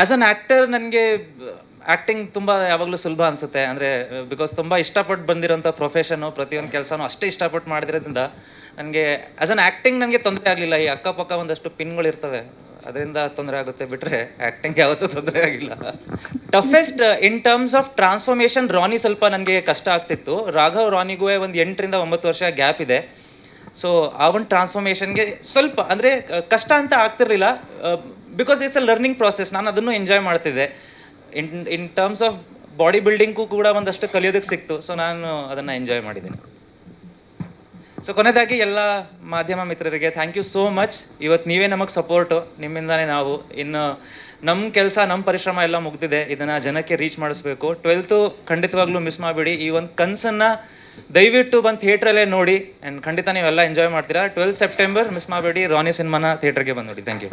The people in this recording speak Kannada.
ಆ್ಯಸ್ ಅನ್ ಆ್ಯಕ್ಟರ್ ನನಗೆ ಆ್ಯಕ್ಟಿಂಗ್ ತುಂಬ ಯಾವಾಗಲೂ ಸುಲಭ ಅನಿಸುತ್ತೆ. ಅಂದರೆ ಬಿಕಾಸ್ ತುಂಬ ಇಷ್ಟಪಟ್ಟು ಬಂದಿರೋಂಥ ಪ್ರೊಫೆಷನು ಪ್ರತಿಯೊಂದು ಕೆಲಸನೂ ಅಷ್ಟೇ ಇಷ್ಟಪಟ್ಟು ಮಾಡಿದ್ರಿಂದ ನನಗೆ ಆ್ಯಸ್ ಅನ್ ಆ್ಯಕ್ಟಿಂಗ್ ನನಗೆ ತೊಂದರೆ ಆಗಲಿಲ್ಲ. ಈ ಅಕ್ಕಪಕ್ಕ ಒಂದಷ್ಟು ಪಿನ್ಗಳು ಇರ್ತವೆ. ಅದರಿಂದ ತೊಂದರೆ ಆಗುತ್ತೆ ಬಿಟ್ಟರೆ ಆ್ಯಕ್ಟಿಂಗ್ ಯಾವತ್ತೂ ತೊಂದರೆ ಆಗಿಲ್ಲ. Toughest in terms of transformation Rani ಸ್ವಲ್ಪ ನನಗೆ ಕಷ್ಟ ಆಗ್ತಿತ್ತು. ರಾಘವ್ ರಾನಿಗೂ ಒಂದು ಎಂಟರಿಂದ ಒಂಬತ್ತು ವರ್ಷ ಗ್ಯಾಪ್ ಇದೆ. ಸೊ ಆ ಒಂದು ಟ್ರಾನ್ಸ್ಫಾರ್ಮೇಷನ್ಗೆ ಸ್ವಲ್ಪ, ಅಂದರೆ ಕಷ್ಟ ಅಂತ ಆಗ್ತಿರ್ಲಿಲ್ಲ. Because it's a learning process ನಾನು ಅದನ್ನು ಎಂಜಾಯ್ ಮಾಡ್ತಿದ್ದೆ. In in terms of body ಬಿಲ್ಡಿಂಗ್ಗೂ ಕೂಡ ಒಂದಷ್ಟು ಕಲಿಯೋದಕ್ಕೆ ಸಿಕ್ತು. ಸೊ ನಾನು ಅದನ್ನು ಎಂಜಾಯ್ ಮಾಡಿದ್ದೀನಿ. ಸೊ ಕೊನೆಯದಾಗಿ ಎಲ್ಲ ಮಾಧ್ಯಮ ಮಿತ್ರರಿಗೆ ಥ್ಯಾಂಕ್ ಯು ಸೋ ಮಚ್ ಇವತ್ತು ನೀವೇ ನಮಗೆ ಸಪೋರ್ಟು ನಿಮ್ಮಿಂದಾನೇ ನಾವು. ಇನ್ನು ನಮ್ಮ ಕೆಲಸ ನಮ್ಮ ಪರಿಶ್ರಮ ಎಲ್ಲ ಮುಗ್ದಿದೆ. ಇದನ್ನು ಜನಕ್ಕೆ ರೀಚ್ ಮಾಡಿಸ್ಬೇಕು. ಟ್ವೆಲ್ತು ಖಂಡಿತವಾಗ್ಲೂ ಮಿಸ್ ಮಾಡಬೇಡಿ. ಈ ಒಂದು ಕನಸನ್ನು ದಯವಿಟ್ಟು ಬಂದು ಥಿಯೇಟ್ರಲ್ಲೇ ನೋಡಿ. ಆ್ಯಂಡ್ ಖಂಡಿತ ನೀವೆಲ್ಲ ಎಂಜಾಯ್ ಮಾಡ್ತೀರಾ. ಟ್ವೆಲ್ತ್ ಸೆಪ್ಟೆಂಬರ್ ಮಿಸ್ ಮಾಡಬೇಡಿ. ರಾನಿ ಸಿನಿಮಾನ ಥಿಯೇಟ್ರಿಗೆ ಬಂದು ನೋಡಿ thank you